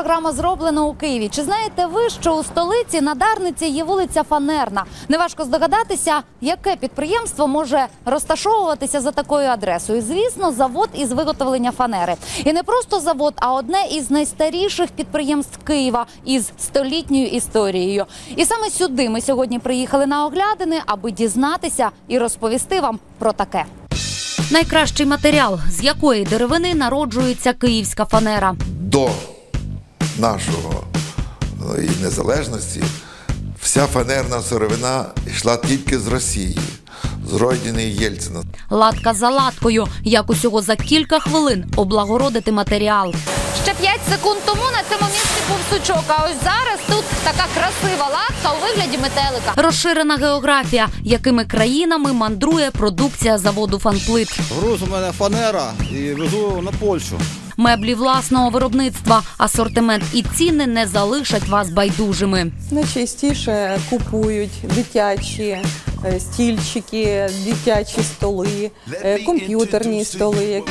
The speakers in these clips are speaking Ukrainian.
Програма зроблено у Києві. Чи знаєте ви, що у столиці на Дарниці є вулиця Фанерна? Неважко здогадатися, яке підприємство може розташовуватися за такою адресою. Звісно, завод із виготовлення фанери. І не просто завод, а одне із найстаріших підприємств Києва із столітньою історією. І саме сюди ми сьогодні приїхали на оглядини, аби дізнатися і розповісти вам про таке. Найкращий матеріал, з якої деревини народжується київська фанера. до нашого е, і незалежності вся фанерна сировина йшла тільки з Росії, з родини Єльцина. Латка за латкою, як усього за кілька хвилин облагородити матеріал. Ще 5 секунд тому на цьому місці був сучок. А ось зараз тут така красива латка у вигляді метелика. Розширена географія, якими країнами мандрує продукція заводу фанплит. Груз у мене фанера і везу на Польщу. Меблі власного виробництва, асортимент і ціни не залишать вас байдужими. Найчастіше купують дитячі е, стільчики, дитячі столи, е, комп'ютерні столи.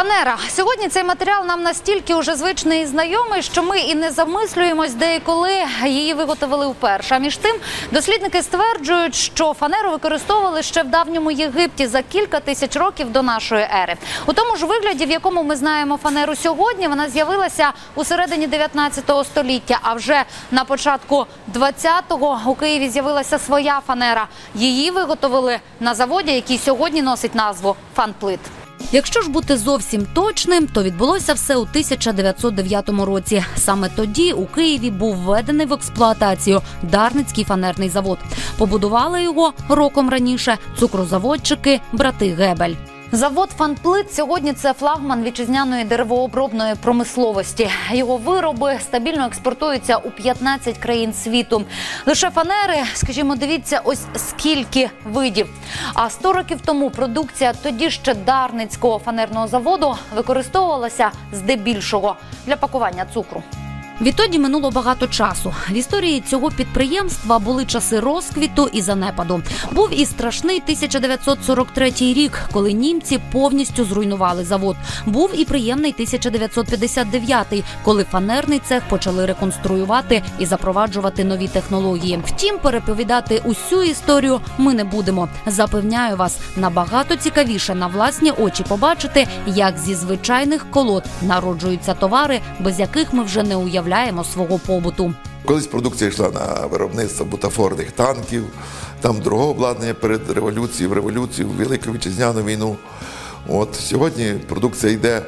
Фанера сьогодні цей матеріал нам настільки уже звичний і знайомий, що ми і не замислюємось, де і коли її виготовили вперше. А між тим, дослідники стверджують, що фанеру використовували ще в давньому Єгипті за кілька тисяч років до нашої ери. У тому ж вигляді, в якому ми знаємо фанеру сьогодні, вона з'явилася у середині 19 століття. А вже на початку 20-го у Києві з'явилася своя фанера. Її виготовили на заводі, який сьогодні носить назву Фанплит. Якщо ж бути зовсім точним, то відбулося все у 1909 році. Саме тоді у Києві був введений в експлуатацію Дарницький фанерний завод. Побудували його роком раніше цукрозаводчики брати Гебель. Завод Фанплит сьогодні це флагман вітчизняної деревообробної промисловості. Його вироби стабільно експортуються у 15 країн світу. Лише фанери, скажімо, дивіться, ось скільки видів. А 100 років тому продукція тоді ще Дарницького фанерного заводу використовувалася здебільшого для пакування цукру. Відтоді минуло багато часу. В історії цього підприємства були часи розквіту і занепаду. Був і страшний 1943 рік, коли німці повністю зруйнували завод. Був і приємний 1959, коли фанерний цех почали реконструювати і запроваджувати нові технології. Втім, переповідати усю історію ми не будемо. Запевняю вас, набагато цікавіше на власні очі побачити, як зі звичайних колод народжуються товари, без яких ми вже не уявляємо свого побуту. Колись продукція йшла на виробництво бутафорних танків, там другого обладнання перед революцією, в революцію, в Велику Вітчизняну війну. От сьогодні продукція йде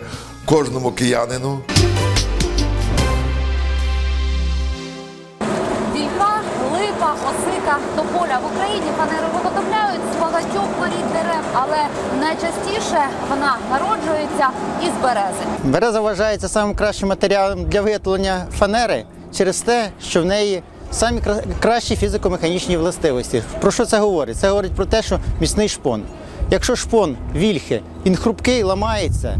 кожному киянину. Найчастіше вона народжується із берези. Береза вважається самим кращим матеріалом для виготовлення фанери через те, що в неї самі кращі фізико-механічні властивості. Про що це говорить? Це говорить про те, що міцний шпон. Якщо шпон вільхи, він хрупкий, ламається,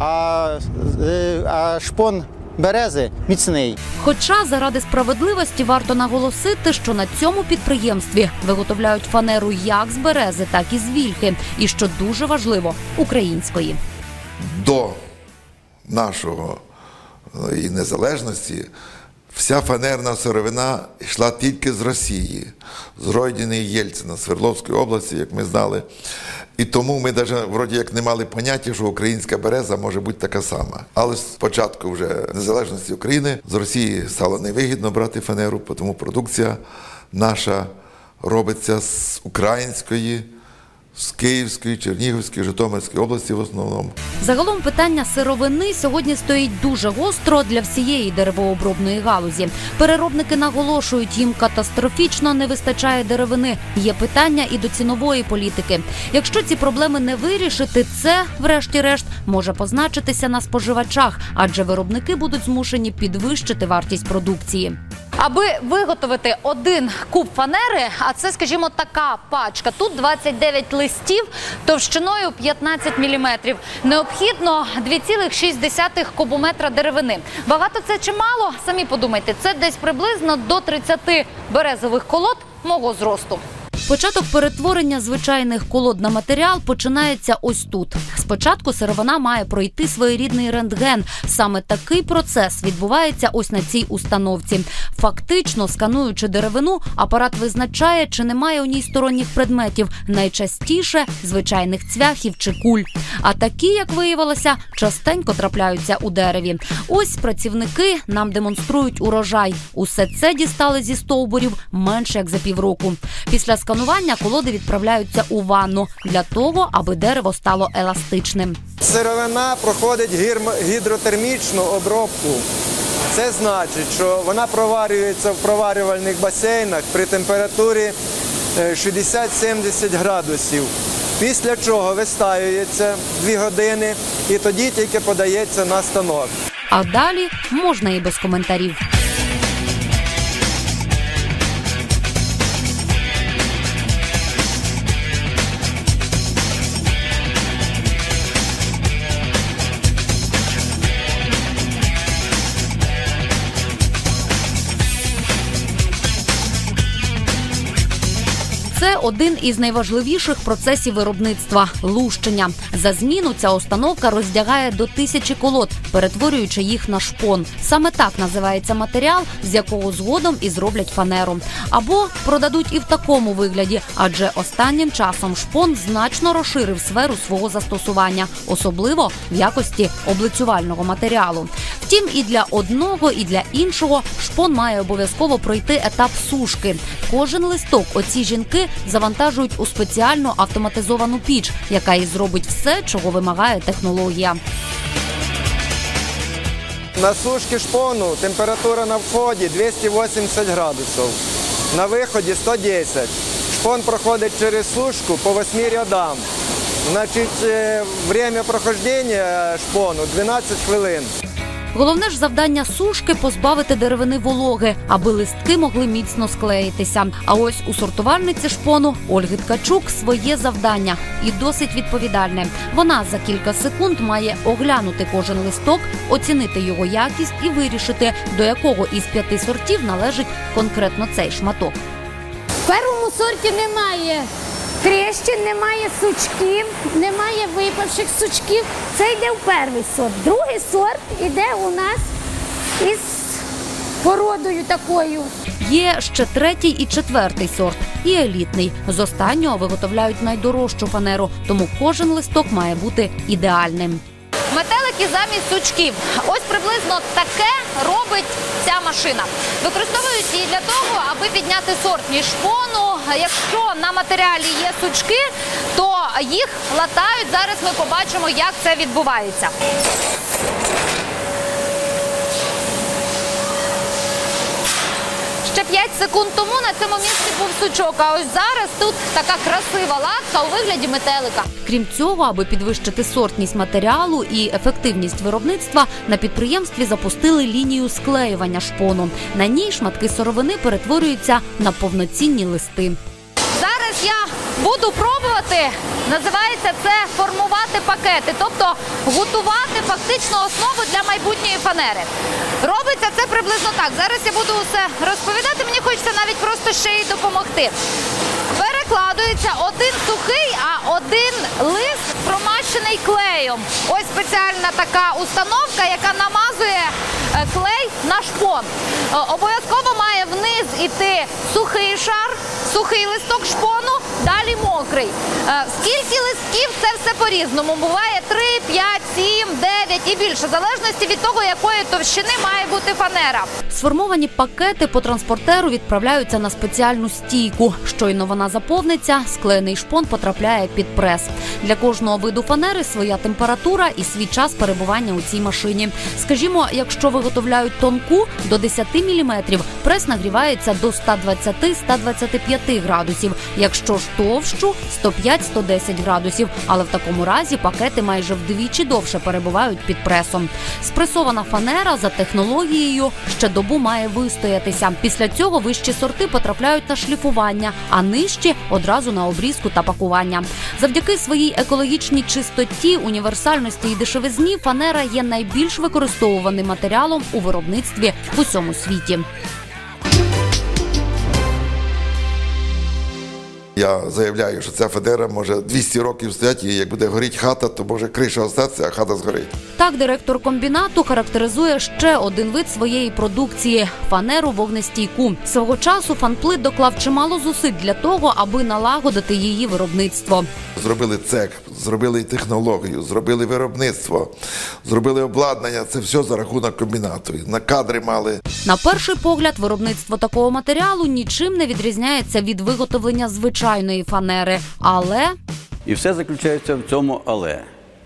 а, а шпон берези міцний. Хоча заради справедливості варто наголосити, що на цьому підприємстві виготовляють фанеру як з берези, так і з вільхи, і що дуже важливо української. до нашого е, і незалежності вся фанерна сировина йшла тільки з Росії, з родини Єльцина, Свердловської області, як ми знали. І тому ми навіть вроді як не мали поняття, що українська береза може бути така сама. Але спочатку вже незалежності України з Росії стало невигідно брати фанеру, тому продукція наша робиться з української, з Київської, Чернігівської, Житомирської області в основному. Загалом питання сировини сьогодні стоїть дуже гостро для всієї деревообробної галузі. Переробники наголошують, їм катастрофічно не вистачає деревини. Є питання і до цінової політики. Якщо ці проблеми не вирішити, це, врешті-решт, може позначитися на споживачах, адже виробники будуть змушені підвищити вартість продукції. Аби виготовити один куб фанери, а це, скажімо, така пачка. Тут 29 листів товщиною 15 міліметрів. Необхідно 2,6 кубометра деревини. Багато це чи мало? Самі подумайте, це десь приблизно до 30 березових колод мого зросту. Початок перетворення звичайних колод на матеріал починається ось тут. Спочатку сировина має пройти своєрідний рентген. Саме такий процес відбувається ось на цій установці. Фактично, скануючи деревину, апарат визначає, чи немає у ній сторонніх предметів, найчастіше звичайних цвяхів чи куль. А такі, як виявилося, частенько трапляються у дереві. Ось працівники нам демонструють урожай. Усе це дістали зі стовбурів менше як за півроку. Після сканування колоди відправляються у ванну для того, аби дерево стало еластичним. Сировина проходить гідротермічну обробку. Це значить, що вона проварюється в проварювальних басейнах при температурі е, 60-70 градусів. Після чого вистаюється 2 години і тоді тільки подається на станок. А далі можна і без коментарів. Один із найважливіших процесів виробництва лущення. За зміну ця установка роздягає до тисячі колод, перетворюючи їх на шпон. Саме так називається матеріал, з якого згодом і зроблять фанеру. Або продадуть і в такому вигляді, адже останнім часом шпон значно розширив сферу свого застосування, особливо в якості облицювального матеріалу. Втім, і для одного, і для іншого шпон має обов'язково пройти етап сушки. Кожен листок оці жінки завантажують у спеціальну автоматизовану піч, яка і зробить все, чого вимагає технологія. На сушки шпону температура на вході 280 градусів, на виході 110. Шпон проходить через сушку по 8 рядам. Значить, е, время прохождення шпону 12 хвилин. Головне ж завдання сушки позбавити деревини вологи, аби листки могли міцно склеїтися. А ось у сортувальниці шпону Ольги Ткачук своє завдання і досить відповідальне. Вона за кілька секунд має оглянути кожен листок, оцінити його якість і вирішити, до якого із п'яти сортів належить конкретно цей шматок. В першому сорті немає тріщин, немає сучків, немає випавших сучків. Це йде в перший сорт. Другий сорт йде у нас із породою такою. Є ще третій і четвертий сорт, і елітний. З останнього виготовляють найдорожчу фанеру, тому кожен листок має бути ідеальним. Метелики замість сучків. Ось приблизно таке робить ця машина. Використовують її для того, аби підняти сортні шпону. Якщо на матеріалі є сучки, то їх латають. Зараз ми побачимо, як це відбувається. Ще 5 секунд тому на цьому місці був сучок. А ось зараз тут така красива латка у вигляді метелика. Крім цього, аби підвищити сортність матеріалу і ефективність виробництва, на підприємстві запустили лінію склеювання шпону. На ній шматки сировини перетворюються на повноцінні листи. Зараз я буду пробувати. Називається це формувати пакети, тобто готувати фактично основу для майбутньої фанери. Робиться це приблизно так. Зараз я буду усе розповідати. Мені хочеться навіть просто ще й допомогти. Перекладується один сухий, а один лист промащений клеєм. Ось спеціальна така установка, яка намазує е, клей на шпон. Е, Обов'язково має вниз іти сухий шар, сухий листок шпону, далі мокрий. Е, Скільки листків це все по-різному. Буває 3, 5, 7, 9 і більше, в залежності від того, якої товщини має бути фанера. Сформовані пакети по транспортеру відправляються на спеціальну стійку. Щойно вона заповниться, склеєний шпон потрапляє під прес. Для кожного виду фанери своя температура і свій час перебування у цій машині. Скажімо, якщо виготовляють тонку до 10 мм, прес нагрівається до 120-125 градусів. Якщо ж товщу 105-110 градусів. Але в такому разі пакети майже вдвічі довше перебувають під пресом. Спресована фанера за технологією ще добу має вистоятися. Після цього вищі сорти потрапляють на шліфування, а нижчі одразу на обрізку та пакування. Завдяки своїй екологічній чистоті, універсальності і дешевизні фанера є найбільш використовуваним матеріалом у виробництві в усьому світі. Я заявляю, що ця Федера може 200 років стояти, і як буде горіти хата, то може криша остатися, а хата згорить. Так, директор комбінату характеризує ще один вид своєї продукції фанеру вогнестійку. Свого часу фанплит доклав чимало зусиль для того, аби налагодити її виробництво. Зробили цех, зробили технологію, зробили виробництво, зробили обладнання. Це все за рахунок комбінату. На кадри мали. На перший погляд, виробництво такого матеріалу нічим не відрізняється від виготовлення звичайної фанери, але І все заключається в цьому але.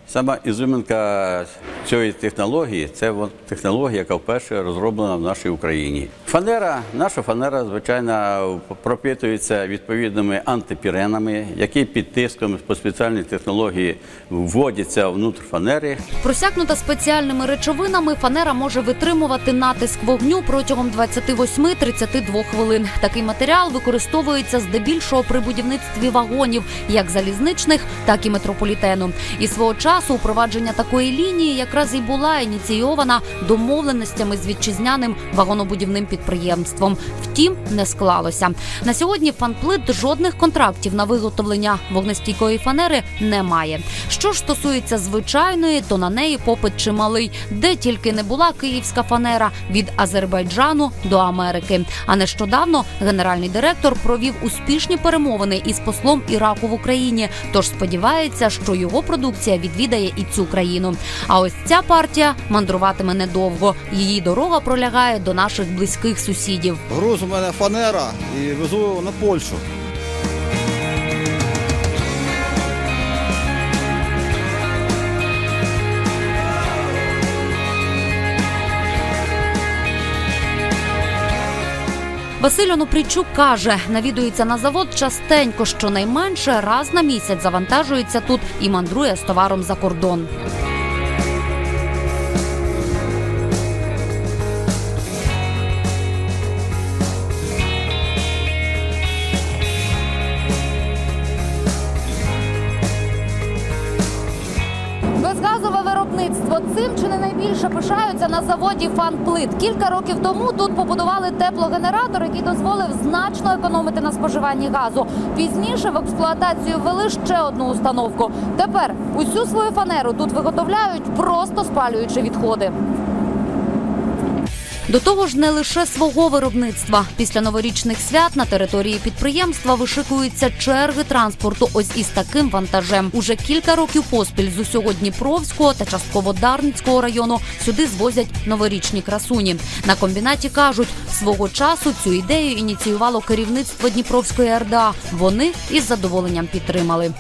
Сама ізюминка цієї технології це технологія, яка вперше розроблена в нашій Україні. Фанера, наша фанера, звичайно, пропитується відповідними антипіренами, які під тиском по спеціальній технології вводяться внутрь фанери. просякнута спеціальними речовинами, фанера може витримувати натиск вогню протягом 28-32 хвилин. Такий матеріал використовується здебільшого при будівництві вагонів, як залізничних, так і метрополітену. І свого часу упровадження такої лінії якраз і була ініційована домовленостями з вітчизняним вагонобудівним підприємством. Втім, не склалося. На сьогодні фанплит жодних контрактів на виготовлення вогнестійкої фанери не має. Що ж стосується звичайної, то на неї попит чималий, де тільки не була київська фанера від Азербайджану до Америки. А нещодавно генеральний директор провів успішні перемовини із послом Іраку в Україні. Тож сподівається, що його продукція відвідає і цю країну. А ось ця партія мандруватиме недовго. Її дорога пролягає до наших близьких сусідів. Груз у мене фанера і везу на Польщу. Василь Онопричук каже, навідується на завод частенько, щонайменше раз на місяць завантажується тут і мандрує з товаром за кордон. Заводі Фанплит. Кілька років тому тут побудували теплогенератор, який дозволив значно економити на споживанні газу. Пізніше в експлуатацію ввели ще одну установку. Тепер усю свою фанеру тут виготовляють, просто спалюючи відходи. До того ж, не лише свого виробництва. Після новорічних свят на території підприємства вишикуються черги транспорту. Ось із таким вантажем. Уже кілька років поспіль з усього Дніпровського та частково Дарницького району сюди звозять новорічні красуні. На комбінаті кажуть, свого часу цю ідею ініціювало керівництво Дніпровської РДА. Вони із задоволенням підтримали.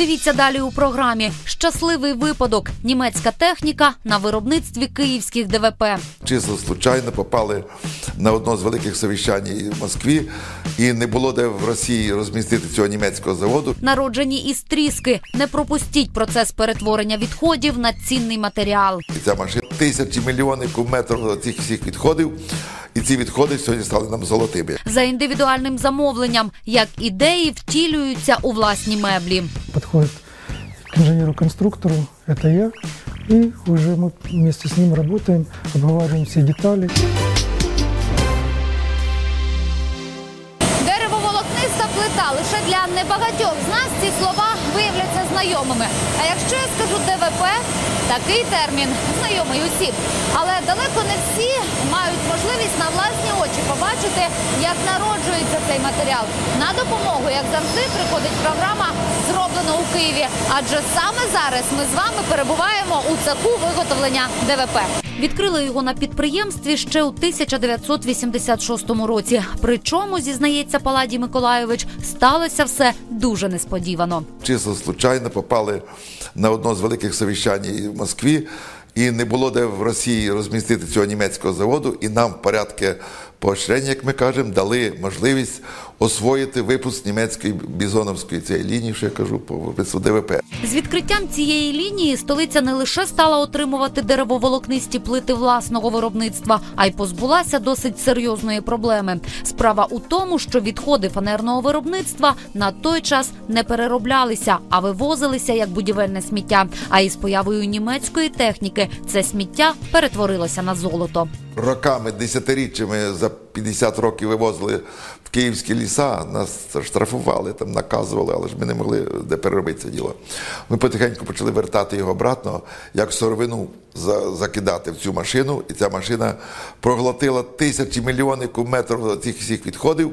Дивіться далі у програмі Щасливий випадок. Німецька техніка на виробництві київських ДВП. Чисто случайно попали на одно з великих совіщань в Москві, і не було де в Росії розмістити цього німецького заводу. Народжені із тріски. Не пропустіть процес перетворення відходів на цінний матеріал. І ця машина тисячі мільйони кубметрів цих всіх відходів. І ці відходи сьогодні стали нам золотими. За індивідуальним замовленням, як ідеї втілюються у власні меблі. подходит к инженеру-конструктору, это я, и уже мы вместе с ним работаем, обговариваем все детали. Деревоволокниста плита лише для небагатьох з нас ці слова виявляться знайомими. А якщо я скажу ДВП, такий термін знайомий усім. Але далеко не всі мають можливість на власні очі побачити, як народжується цей матеріал. На допомогу, як завжди, приходить програма зроблено у Києві. Адже саме зараз ми з вами перебуваємо у цеху виготовлення ДВП. Відкрили його на підприємстві ще у 1986 році. Причому, зізнається Паладій Миколайович, сталося все дуже несподівано. Чисто случайно попали на одно з великих совіщань в Москві, і не було де в Росії розмістити цього німецького заводу, і нам в порядку поощрення, як ми кажемо, дали можливість освоїти випуск німецької бізоновської цієї лінії, що я кажу, по виробництву ДВП. З відкриттям цієї лінії столиця не лише стала отримувати деревоволокнисті плити власного виробництва, а й позбулася досить серйозної проблеми. Справа у тому, що відходи фанерного виробництва на той час не перероблялися, а вивозилися як будівельне сміття. А із появою німецької техніки це сміття перетворилося на золото. Роками, десятиріччями за 50 років вивозили в київські ліса, нас штрафували, там наказували, але ж ми не могли де переробити це діло. Ми потихеньку почали вертати його обратно, як сировину за- закидати в цю машину, і ця машина проглотила тисячі мільйони кубметрів цих всіх відходів.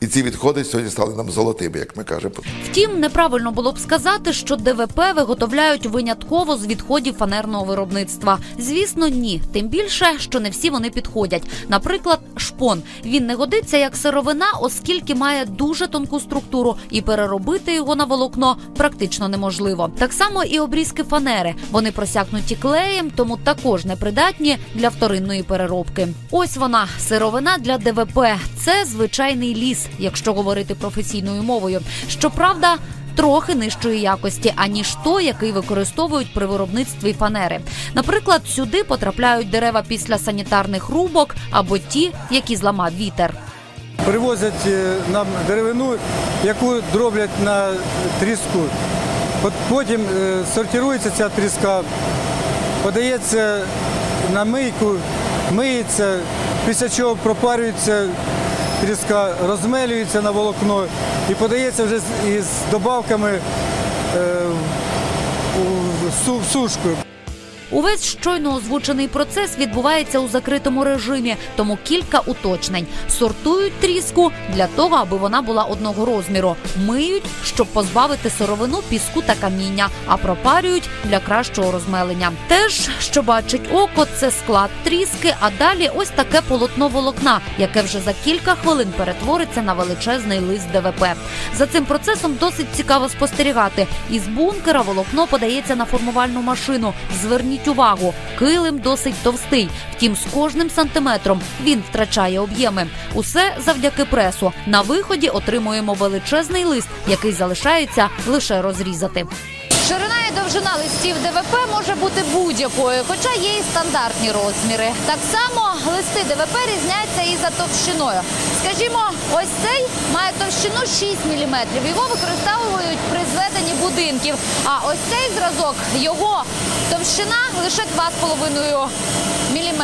І ці відходи сьогодні стали нам золотими, як ми кажемо. Втім, неправильно було б сказати, що ДВП виготовляють винятково з відходів фанерного виробництва. Звісно, ні. Тим більше, що не всі вони підходять. Наприклад, шпон. Він не годиться як сировина, оскільки має дуже тонку структуру, і переробити його на волокно практично неможливо. Так само і обрізки фанери. Вони просякнуті клеєм, тому також непридатні для вторинної переробки. Ось вона сировина для ДВП. Це звичайний ліс, якщо говорити професійною мовою. Щоправда. Трохи нижчої якості, аніж той, який використовують при виробництві фанери. Наприклад, сюди потрапляють дерева після санітарних рубок або ті, які зламав вітер. привозять е, нам деревину, яку дроблять на тріску. Потім е, сортирується ця тріска, подається на мийку, миється, після чого пропарюється тріска, розмелюється на волокно і подається вже із добавками е, в сушку. Увесь щойно озвучений процес відбувається у закритому режимі, тому кілька уточнень. Сортують тріску для того, аби вона була одного розміру. Миють, щоб позбавити сировину піску та каміння, а пропарюють для кращого розмелення. Теж, що бачить око, це склад тріски, а далі ось таке полотно волокна, яке вже за кілька хвилин перетвориться на величезний лист ДВП. За цим процесом досить цікаво спостерігати. Із бункера волокно подається на формувальну машину. Зверніть увагу, килим досить товстий. Втім, з кожним сантиметром він втрачає об'єми. Усе завдяки пресу. На виході отримуємо величезний лист, який залишається лише розрізати. Ширина і довжина листів ДВП може бути будь-якою, хоча є і стандартні розміри. Так само листи ДВП різняться і за товщиною. Скажімо, ось цей має товщину 6 мм. Його використовують при зведенні будинків. А ось цей зразок його товщина лише 2,5 мм.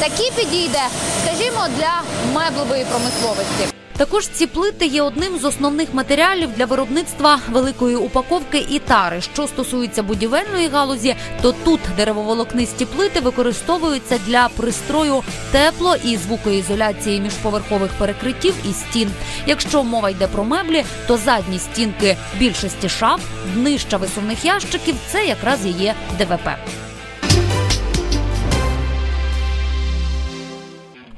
Такий підійде, скажімо, для меблевої промисловості. Також ці плити є одним з основних матеріалів для виробництва великої упаковки і тари. Що стосується будівельної галузі, то тут деревоволокнисті плити використовуються для пристрою тепло і звукоізоляції міжповерхових перекриттів і стін. Якщо мова йде про меблі, то задні стінки більшості шаф, днища висувних ящиків це якраз і є ДВП.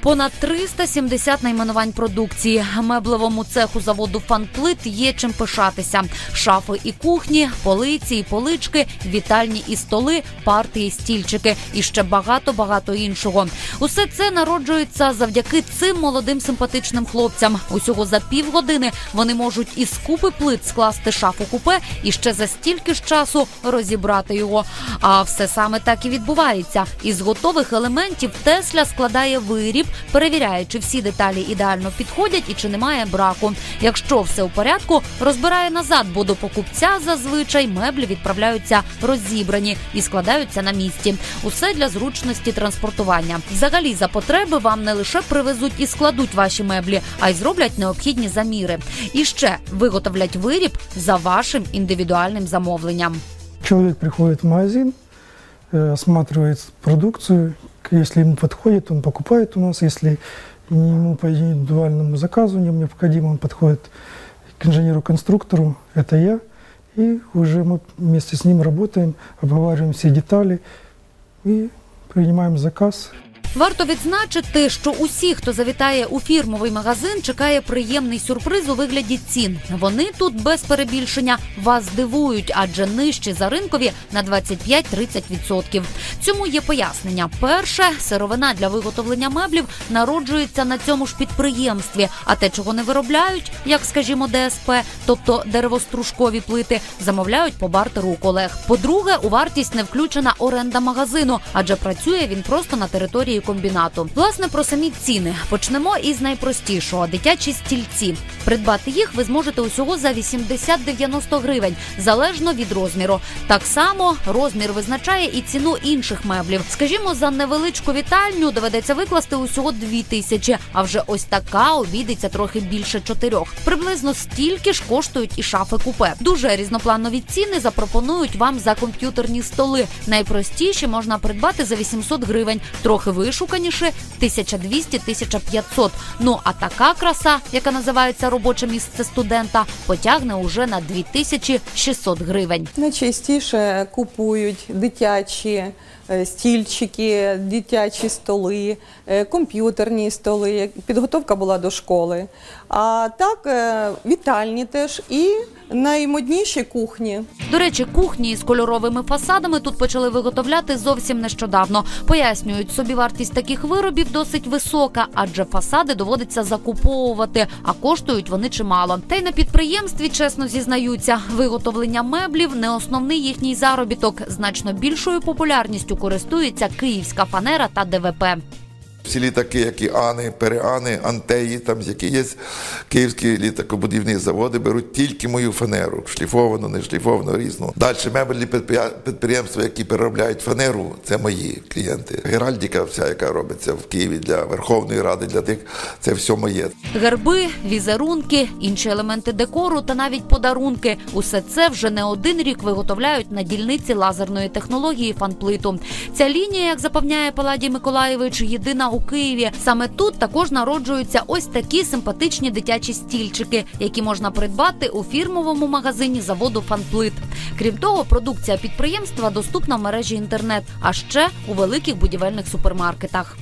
Понад 370 найменувань продукції. Меблевому цеху заводу «Фанплит» є чим пишатися. Шафи і кухні, полиці і полички, вітальні і столи, парти і стільчики, і ще багато-багато іншого. Усе це народжується завдяки цим молодим симпатичним хлопцям. Усього за півгодини вони можуть із купи плит скласти шафу купе і ще за стільки ж часу розібрати його. А все саме так і відбувається. Із готових елементів Тесля складає виріб, перевіряє, чи всі деталі ідеально підходять і чи немає браку. Якщо все у порядку, розбирає назад, бо до покупця зазвичай меблі відправляються розібрані і складаються на місці. Усе для зручності транспортування. Взагалі, за потреби вам не лише привезуть і складуть ваші меблі, а й зроблять необхідні заміри. І ще виготовлять виріб за вашим індивідуальним замовленням. Человек приходит в магазин, осматривает продукцию, если ему подходит, он покупает у нас, если ему по индивидуальному заказу не необходимо, он подходит к инженеру-конструктору, это я, и уже мы вместе с ним работаем, обговариваем все детали и принимаем заказ. Варто відзначити, що усі, хто завітає у фірмовий магазин, чекає приємний сюрприз у вигляді цін. Вони тут без перебільшення вас здивують, адже нижчі за ринкові на 25-30%. Цьому є пояснення. Перше, сировина для виготовлення меблів народжується на цьому ж підприємстві. А те, чого не виробляють, як скажімо, ДСП, тобто деревостружкові плити, замовляють по бартеру у колег. По-друге, у вартість не включена оренда магазину, адже працює він просто на території комбінату. Власне про самі ціни почнемо із найпростішого дитячі стільці. Придбати їх ви зможете усього за 80-90 гривень, залежно від розміру. Так само розмір визначає і ціну інших меблів. Скажімо, за невеличку вітальню доведеться викласти усього 2 тисячі, а вже ось така обійдеться трохи більше чотирьох. Приблизно стільки ж коштують і шафи купе. Дуже різнопланові ціни запропонують вам за комп'ютерні столи. Найпростіші можна придбати за 800 гривень, трохи вишуканіше 1200-1500. Ну а така краса, яка називається робоче місце студента, потягне уже на 2600 гривень. Найчастіше купують дитячі стільчики, дитячі столи, е, комп'ютерні столи. Підготовка була до школи. А так, е, вітальні теж і наймодніші кухні. До речі, кухні із кольоровими фасадами тут почали виготовляти зовсім нещодавно. Пояснюють, собівартість таких виробів досить висока, адже фасади доводиться закуповувати, а коштують вони чимало. Та й на підприємстві чесно зізнаються, виготовлення меблів не основний їхній заробіток. Значно більшою популярністю користується київська фанера та ДВП. Всі літаки, які Ани, Переани, Антеї, там які є київські літакобудівні заводи, беруть тільки мою фанеру, шліфовану, не шліфовану, різну. Далі мебельні підприємства, які переробляють фанеру, це мої клієнти. Геральдіка, вся, яка робиться в Києві для Верховної Ради, для тих, це все моє. Герби, візерунки, інші елементи декору та навіть подарунки. Усе це вже не один рік виготовляють на дільниці лазерної технології фанплиту. Ця лінія, як запевняє Паладій Миколаєвич, єдина у Києві. Саме тут також народжуються ось такі симпатичні дитячі стільчики, які можна придбати у фірмовому магазині заводу Фанплит. Крім того, продукція підприємства доступна в мережі інтернет, а ще у великих будівельних супермаркетах.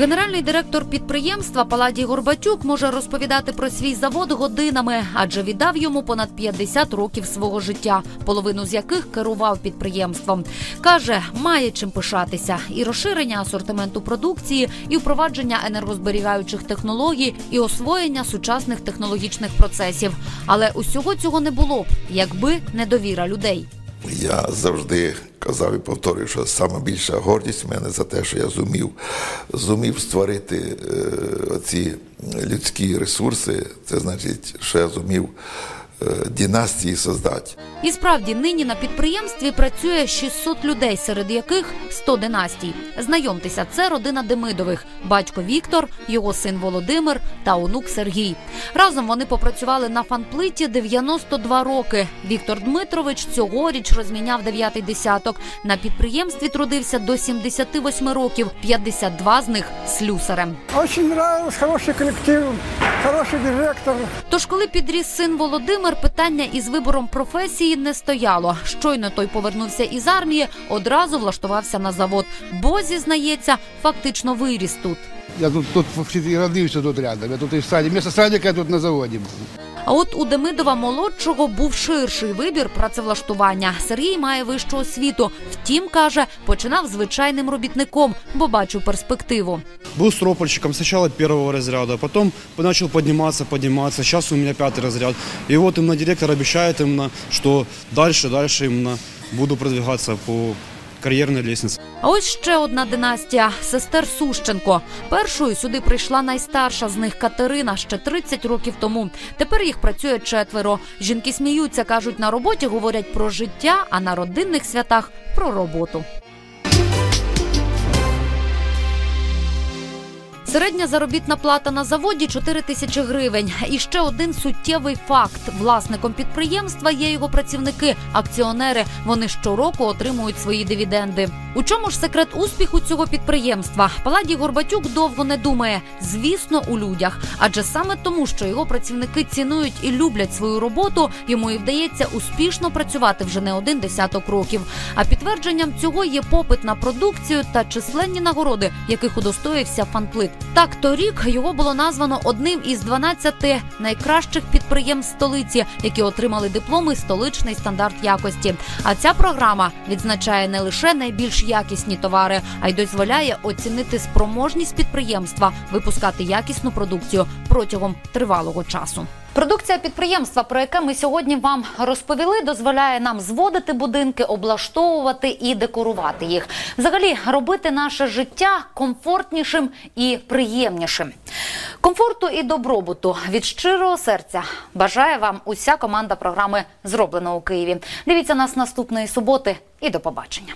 Генеральний директор підприємства Паладій Горбатюк може розповідати про свій завод годинами, адже віддав йому понад 50 років свого життя, половину з яких керував підприємством. Каже, має чим пишатися і розширення асортименту продукції, і впровадження енергозберігаючих технологій, і освоєння сучасних технологічних процесів. Але усього цього не було б, якби не довіра людей. Я завжди казав і повторюю, що саме більша гордість в мене за те, що я зумів, зумів створити е, ці людські ресурси. Це значить, що я зумів династії создати. І справді нині на підприємстві працює 600 людей, серед яких 100 династій. Знайомтеся, це родина Демидових: батько Віктор, його син Володимир та онук Сергій. Разом вони попрацювали на фанплиті 92 роки. Віктор Дмитрович цьогоріч розміняв дев'ятий десяток. На підприємстві трудився до 78 років, 52 з них слюсарем. Очень нравилось, хороший колектив, хороший директор. Тож, коли підріс син Володимир, питання із вибором професії не стояло. Щойно той повернувся із армії, одразу влаштувався на завод, бо зізнається, фактично виріс тут. Я тут, тут і родився тут рядом. Я тут і в саді. Місто садика я тут на заводі був. А от у Демидова молодшого був ширший вибір працевлаштування. Сергій має вищу освіту. Втім, каже, починав звичайним робітником, бо бачив перспективу. Был стропольщиком сначала первого разряда, потом начал подниматься, подниматься. Сейчас у меня пятый разряд. И вот именно директор именно, что дальше, дальше именно буду продвигаться по карьерной лестнице. А ось ще одна династія сестер Сущенко. Першою сюди прийшла найстарша з них Катерина ще 30 років тому. Тепер їх працює четверо. Жінки сміються, кажуть, на роботі говорять про життя, а на родинних святах про роботу. Середня заробітна плата на заводі 4 тисячі гривень. І ще один суттєвий факт: власником підприємства є його працівники, акціонери. Вони щороку отримують свої дивіденди. У чому ж секрет успіху цього підприємства? Паладій Горбатюк довго не думає. Звісно, у людях. Адже саме тому, що його працівники цінують і люблять свою роботу, йому і вдається успішно працювати вже не один десяток років. А підтвердженням цього є попит на продукцію та численні нагороди, яких удостоївся фанплит. Так, торік його було названо одним із 12 найкращих підприємств столиці, які отримали дипломи столичний стандарт якості. А ця програма відзначає не лише найбільш якісні товари, а й дозволяє оцінити спроможність підприємства випускати якісну продукцію протягом тривалого часу. Продукція підприємства, про яке ми сьогодні вам розповіли, дозволяє нам зводити будинки, облаштовувати і декорувати їх. Взагалі робити наше життя комфортнішим і приємнішим. Комфорту і добробуту від щирого серця бажає вам уся команда програми Зроблено у Києві. Дивіться нас наступної суботи і до побачення.